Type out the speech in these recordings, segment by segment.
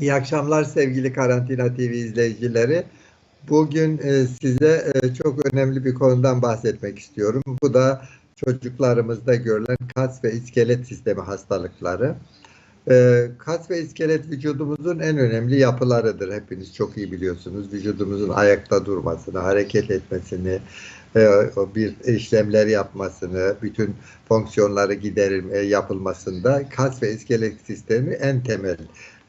İyi akşamlar sevgili Karantina TV izleyicileri. Bugün e, size e, çok önemli bir konudan bahsetmek istiyorum. Bu da çocuklarımızda görülen kas ve iskelet sistemi hastalıkları. E, kas ve iskelet vücudumuzun en önemli yapılarıdır. Hepiniz çok iyi biliyorsunuz. Vücudumuzun ayakta durmasını, hareket etmesini, bir işlemler yapmasını, bütün fonksiyonları giderilme yapılmasında kas ve iskelet sistemi en temel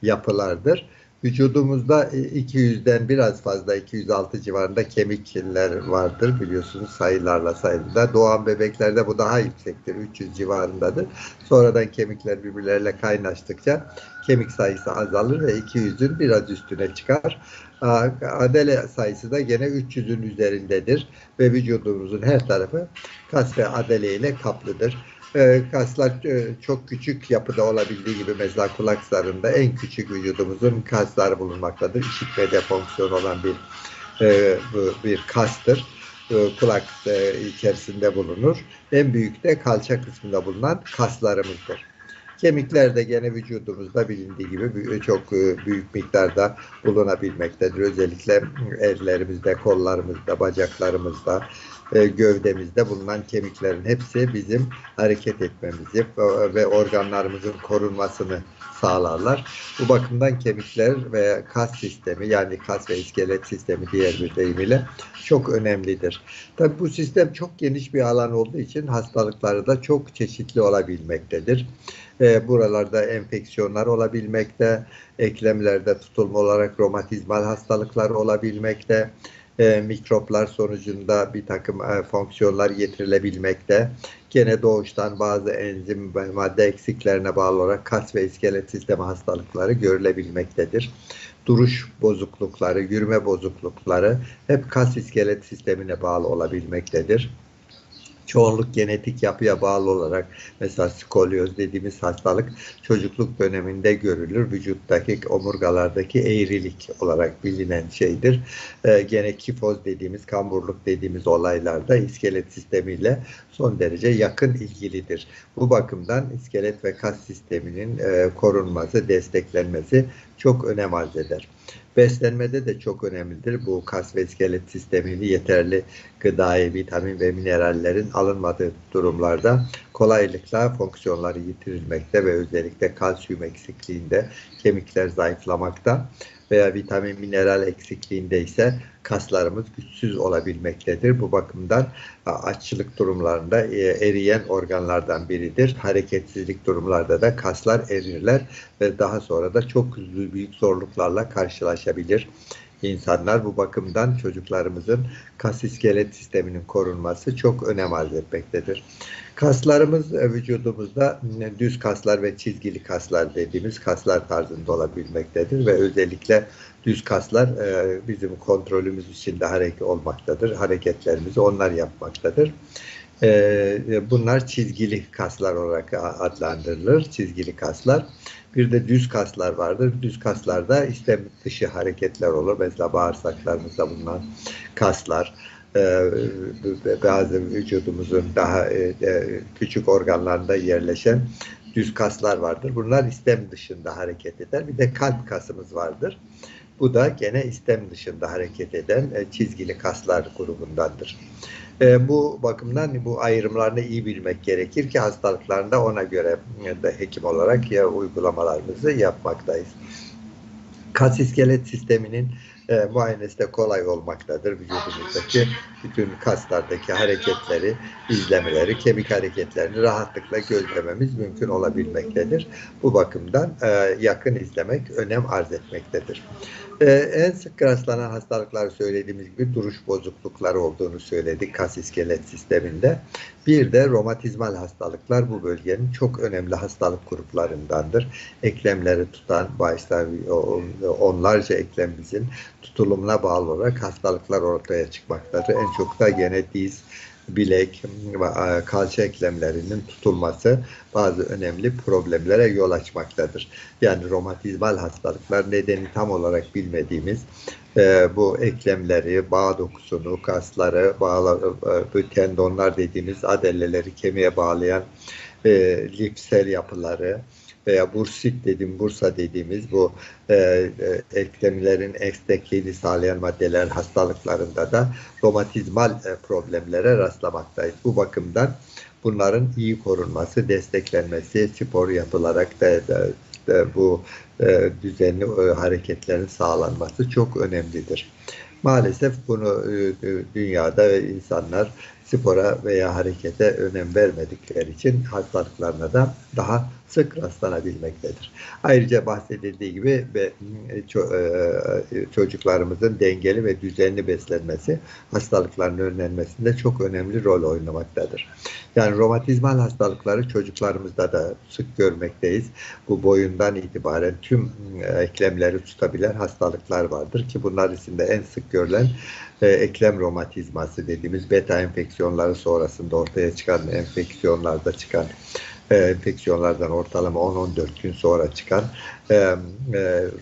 yapılardır. Vücudumuzda 200'den biraz fazla 206 civarında kemikler vardır biliyorsunuz sayılarla sayılır. Doğan bebeklerde bu daha yüksektir 300 civarındadır. Sonradan kemikler birbirleriyle kaynaştıkça kemik sayısı azalır ve 200'ün biraz üstüne çıkar. Adele sayısı da gene 300'ün üzerindedir ve vücudumuzun her tarafı kas ve adele ile kaplıdır. E, kaslar e, çok küçük yapıda olabildiği gibi mesela kulak zarında en küçük vücudumuzun kasları bulunmaktadır. İşitmede fonksiyon olan bir e, bir kastır. kulak içerisinde bulunur. En büyük de kalça kısmında bulunan kaslarımızdır. Kemikler de gene vücudumuzda bilindiği gibi çok büyük miktarda bulunabilmektedir. Özellikle ellerimizde, kollarımızda, bacaklarımızda, e, gövdemizde bulunan kemiklerin hepsi bizim hareket etmemizi ve organlarımızın korunmasını sağlarlar. Bu bakımdan kemikler ve kas sistemi yani kas ve iskelet sistemi diğer bir deyimiyle çok önemlidir. Tabi bu sistem çok geniş bir alan olduğu için hastalıkları da çok çeşitli olabilmektedir. E, buralarda enfeksiyonlar olabilmekte, eklemlerde tutulma olarak romatizmal hastalıklar olabilmekte, e, mikroplar sonucunda bir takım e, fonksiyonlar getirilebilmekte. Gene doğuştan bazı enzim ve madde eksiklerine bağlı olarak kas ve iskelet sistemi hastalıkları görülebilmektedir. Duruş bozuklukları, yürüme bozuklukları hep kas iskelet sistemine bağlı olabilmektedir çoğunluk genetik yapıya bağlı olarak mesela skolyoz dediğimiz hastalık çocukluk döneminde görülür. Vücuttaki omurgalardaki eğrilik olarak bilinen şeydir. Ee, gene kifoz dediğimiz, kamburluk dediğimiz olaylarda iskelet sistemiyle son derece yakın ilgilidir. Bu bakımdan iskelet ve kas sisteminin e, korunması, desteklenmesi çok önem arz eder. Beslenmede de çok önemlidir. Bu kas ve iskelet sistemini yeterli gıdayı, vitamin ve minerallerin alınmadığı durumlarda kolaylıkla fonksiyonları yitirilmekte ve özellikle kalsiyum eksikliğinde kemikler zayıflamakta veya vitamin mineral eksikliğinde ise kaslarımız güçsüz olabilmektedir. Bu bakımdan açlık durumlarında e, eriyen organlardan biridir. Hareketsizlik durumlarda da kaslar erirler ve daha sonra da çok büyük zorluklarla karşılaşabilir insanlar bu bakımdan çocuklarımızın kas iskelet sisteminin korunması çok önem arz etmektedir. Kaslarımız e, vücudumuzda e, düz kaslar ve çizgili kaslar dediğimiz kaslar tarzında olabilmektedir ve özellikle düz kaslar e, bizim kontrolümüz içinde hareket olmaktadır. Hareketlerimizi onlar yapmaktadır. Bunlar çizgili kaslar olarak adlandırılır. Çizgili kaslar. Bir de düz kaslar vardır. Düz kaslarda istem dışı hareketler olur. Mesela bağırsaklarımızda bulunan kaslar, e, bazı vücudumuzun daha e, e, küçük organlarında yerleşen düz kaslar vardır. Bunlar istem dışında hareket eder. Bir de kalp kasımız vardır. Bu da gene istem dışında hareket eden çizgili kaslar grubundandır. Bu bakımdan bu ayrımlarını iyi bilmek gerekir ki hastalıklarında ona göre de hekim olarak ya uygulamalarımızı yapmaktayız. Kas iskelet sisteminin e, muayenesi de kolay olmaktadır. Vücudumuzdaki bütün kaslardaki hareketleri, izlemeleri, kemik hareketlerini rahatlıkla gözlememiz mümkün olabilmektedir. Bu bakımdan e, yakın izlemek önem arz etmektedir. Ee, en sık rastlanan hastalıklar söylediğimiz gibi duruş bozuklukları olduğunu söyledik kas iskelet sisteminde. Bir de romatizmal hastalıklar bu bölgenin çok önemli hastalık gruplarındandır. Eklemleri tutan, başta onlarca eklemimizin tutulumuna bağlı olarak hastalıklar ortaya çıkmaktadır. En çok da gene diz, bilek ve e, kalça eklemlerinin tutulması bazı önemli problemlere yol açmaktadır. Yani romatizmal hastalıklar nedeni tam olarak bilmediğimiz e, bu eklemleri, bağ dokusunu, kasları, bağlı, e, tendonlar dediğimiz adelleleri kemiğe bağlayan e, lipsel yapıları, veya bursit dediğim Bursa dediğimiz bu e, e, eklemlerin esnekliğini sağlayan maddeler hastalıklarında da romatizmal e, problemlere rastlamaktayız. Bu bakımdan bunların iyi korunması, desteklenmesi, spor yapılarak da, da, da bu e, düzenli e, hareketlerin sağlanması çok önemlidir. Maalesef bunu e, e, dünyada insanlar spora veya harekete önem vermedikleri için hastalıklarına da daha sık rastlanabilmektedir. Ayrıca bahsedildiği gibi e, çocuklarımızın dengeli ve düzenli beslenmesi hastalıkların önlenmesinde çok önemli rol oynamaktadır. Yani romatizmal hastalıkları çocuklarımızda da sık görmekteyiz. Bu boyundan itibaren tüm eklemleri tutabilen hastalıklar vardır ki bunlar içinde en sık görülen e, eklem romatizması dediğimiz beta enfeksiyonları sonrasında ortaya çıkan enfeksiyonlarda çıkan e, enfeksiyonlardan ortalama 10-14 gün sonra çıkan e, e,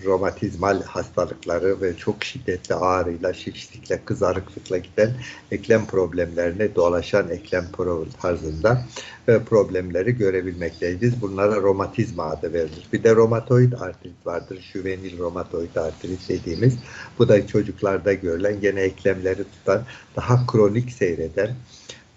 romatizmal hastalıkları ve çok şiddetli ağrıyla, şişlikle, kızarıklıkla giden eklem problemlerine dolaşan eklem tarzında e, problemleri görebilmekteyiz. Bunlara romatizma adı verilir. Bir de romatoid artrit vardır. Juvenil romatoid artrit dediğimiz. Bu da çocuklarda görülen gene eklemleri tutan, daha kronik seyreden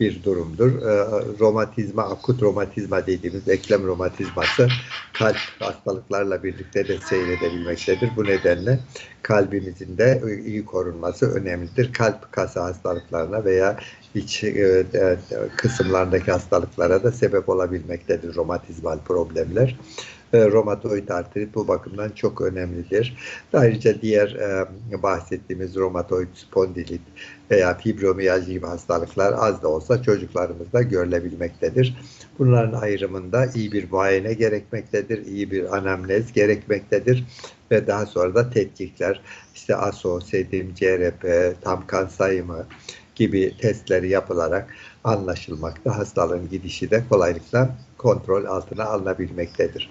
bir durumdur. E, romatizma, akut romatizma dediğimiz eklem romatizması kalp hastalıklarla birlikte de seyredebilmektedir. Bu nedenle kalbimizin de iyi korunması önemlidir. Kalp kası hastalıklarına veya iç e, e, kısımlarındaki hastalıklara da sebep olabilmektedir romatizmal problemler. E, romatoid artrit bu bakımdan çok önemlidir. Ayrıca diğer e, bahsettiğimiz romatoid spondilit veya fibromiyalji gibi hastalıklar az da olsa çocuklarımızda görülebilmektedir. Bunların ayrımında iyi bir muayene gerekmektedir, iyi bir anamnez gerekmektedir ve daha sonra da tetkikler, işte ASO, SEDIM, CRP, tam kan sayımı gibi testleri yapılarak anlaşılmakta. Hastalığın gidişi de kolaylıkla kontrol altına alınabilmektedir.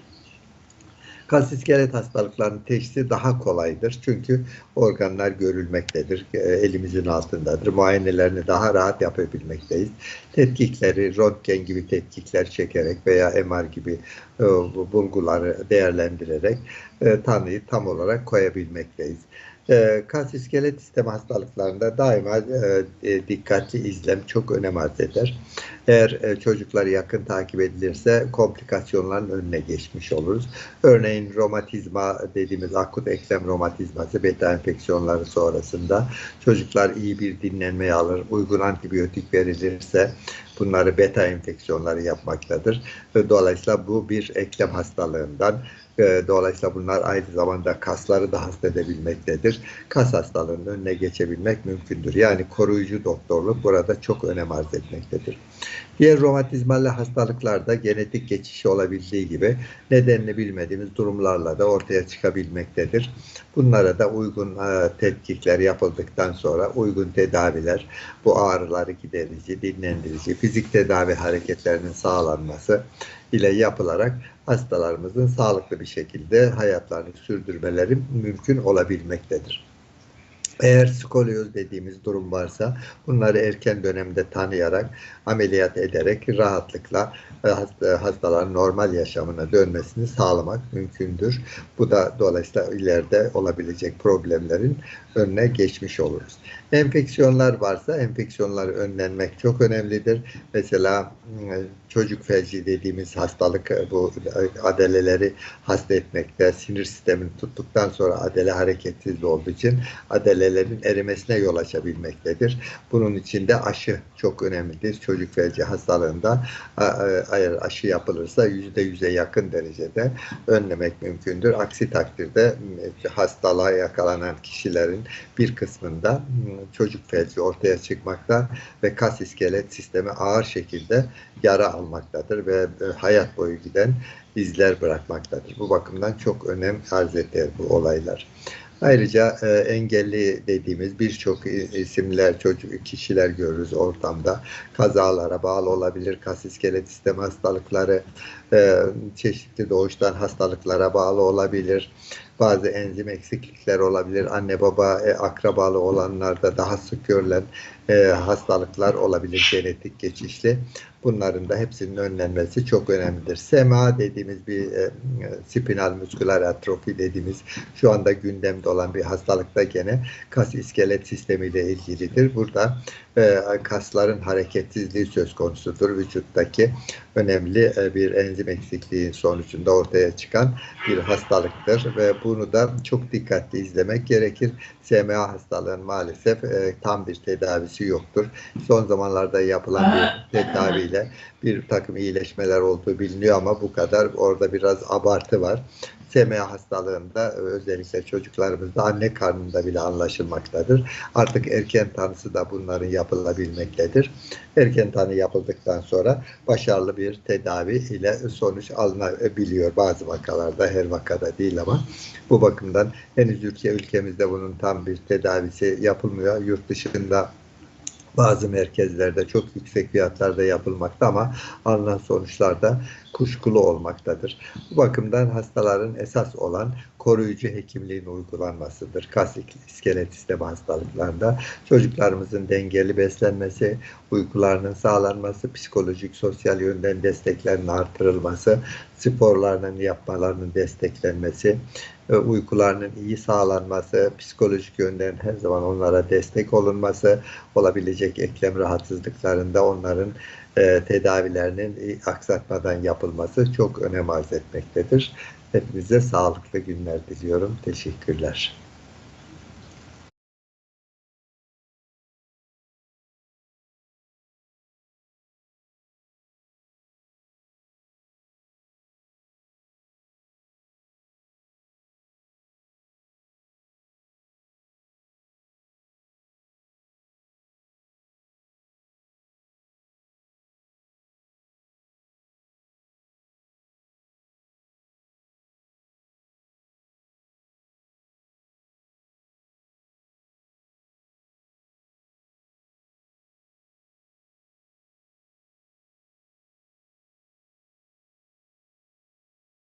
Kas iskelet hastalıklarının teşhisi daha kolaydır. Çünkü organlar görülmektedir. E, elimizin altındadır. Muayenelerini daha rahat yapabilmekteyiz. Tetkikleri, röntgen gibi tetkikler çekerek veya MR gibi e, bulguları değerlendirerek e, tanıyı tam olarak koyabilmekteyiz. E, kas iskelet sistemi hastalıklarında daima e, e, dikkatli izlem çok önem arz eder. Eğer e, çocuklar yakın takip edilirse komplikasyonların önüne geçmiş oluruz. Örneğin romatizma dediğimiz akut eklem romatizması beta enfeksiyonları sonrasında çocuklar iyi bir dinlenme alır, uygun antibiyotik verilirse bunları beta enfeksiyonları yapmaktadır. Dolayısıyla bu bir eklem hastalığından Dolayısıyla bunlar aynı zamanda kasları da hasta edebilmektedir. Kas hastalığının önüne geçebilmek mümkündür. Yani koruyucu doktorluk burada çok önem arz etmektedir. Diğer romatizmalı hastalıklarda genetik geçişi olabildiği gibi nedenini bilmediğimiz durumlarla da ortaya çıkabilmektedir. Bunlara da uygun e, tetkikler yapıldıktan sonra uygun tedaviler, bu ağrıları giderici, dinlendirici, fizik tedavi hareketlerinin sağlanması ile yapılarak hastalarımızın sağlıklı bir şekilde hayatlarını sürdürmeleri mümkün olabilmektedir. Eğer skolyoz dediğimiz durum varsa bunları erken dönemde tanıyarak, ameliyat ederek rahatlıkla e, hastaların normal yaşamına dönmesini sağlamak mümkündür. Bu da dolayısıyla ileride olabilecek problemlerin önüne geçmiş oluruz. Enfeksiyonlar varsa enfeksiyonları önlenmek çok önemlidir. Mesela ıı, çocuk felci dediğimiz hastalık ıı, bu adeleleri hasta etmekte, sinir sistemini tuttuktan sonra adele hareketsiz olduğu için adelelerin erimesine yol açabilmektedir. Bunun için de aşı çok önemlidir. Çocuk felci hastalığında eğer aşı yapılırsa yüzde yüze yakın derecede önlemek mümkündür. Aksi takdirde hastalığa yakalanan kişilerin bir kısmında çocuk felci ortaya çıkmakta ve kas iskelet sistemi ağır şekilde yara almaktadır ve e, hayat boyu giden izler bırakmaktadır. Bu bakımdan çok önem arz eder bu olaylar. Ayrıca e, engelli dediğimiz birçok isimler, çocuk kişiler görürüz ortamda. Kazalara bağlı olabilir, kas iskelet sistemi hastalıkları, e, çeşitli doğuştan hastalıklara bağlı olabilir. Bazı enzim eksiklikleri olabilir. Anne baba e, akrabalı olanlarda daha sık görülen e, hastalıklar olabilir genetik geçişli. Bunların da hepsinin önlenmesi çok önemlidir. SMA dediğimiz bir e, spinal musküler atrofi dediğimiz şu anda gündemde olan bir hastalıkta gene kas iskelet sistemiyle ilgilidir. Burada e, kasların hareketsizliği söz konusudur. Vücuttaki önemli e, bir enzim eksikliği sonucunda ortaya çıkan bir hastalıktır ve bunu da çok dikkatli izlemek gerekir. SMA hastalığın maalesef e, tam bir tedavisi yoktur. Son zamanlarda yapılan bir tedaviyle bir takım iyileşmeler olduğu biliniyor ama bu kadar orada biraz abartı var. SMA hastalığında özellikle çocuklarımızda anne karnında bile anlaşılmaktadır. Artık erken tanısı da bunların yapılabilmektedir. Erken tanı yapıldıktan sonra başarılı bir tedavi ile sonuç alınabiliyor. Bazı vakalarda her vakada değil ama bu bakımdan henüz ülke ülkemizde bunun tam bir tedavisi yapılmıyor. Yurt dışında bazı merkezlerde çok yüksek fiyatlarda yapılmakta ama alınan sonuçlar da kuşkulu olmaktadır. Bu bakımdan hastaların esas olan koruyucu hekimliğin uygulanmasıdır. Kas iskelet sistemi hastalıklarında çocuklarımızın dengeli beslenmesi, uykularının sağlanması, psikolojik, sosyal yönden desteklerinin artırılması, sporlarının yapmalarının desteklenmesi, e, uykularının iyi sağlanması, psikolojik yönden her zaman onlara destek olunması, olabilecek eklem rahatsızlıklarında onların e, tedavilerinin aksatmadan yapılması çok önem arz etmektedir. Hepinize sağlıklı günler diliyorum. Teşekkürler.